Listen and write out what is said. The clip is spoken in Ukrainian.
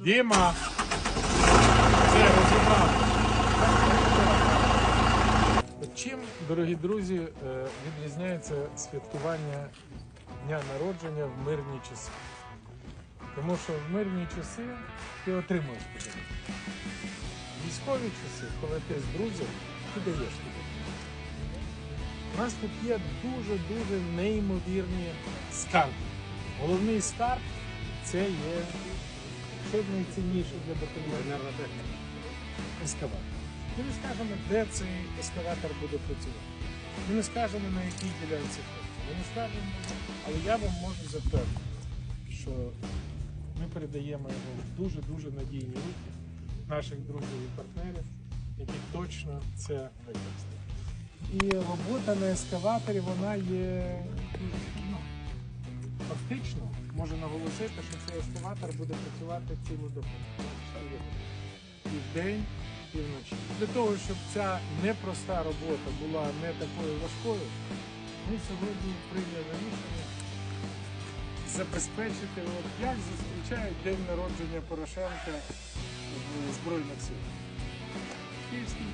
Діма! Це розібрав. Чим, дорогі друзі, е, відрізняється святкування дня народження в мирні часи? Тому що в мирні часи ти отримуєш подарунок. Військові часи, коли ти з друзями, ти даєш подарунок. У нас тут є дуже-дуже неймовірні скарби. Головний скарб це є що найцінніше для батальйону ескаватор. Ми не скажемо, де цей ескаватор буде працювати. Ми не скажемо, на якій ділянці фронту. Ми не скажемо, але я вам можу запевнити, що ми передаємо його в дуже-дуже надійні руки наших друзів і партнерів, які точно це використають. І робота на ескаваторі вона є фактично можу наголосити, що цей ескаватор буде працювати цілодобово. І вдень, і вночі. Для того, щоб ця непроста робота була не такою важкою, ми сьогодні прийняли рішення забезпечити, от як зустрічають день народження Порошенка в Збройних сил. Київський.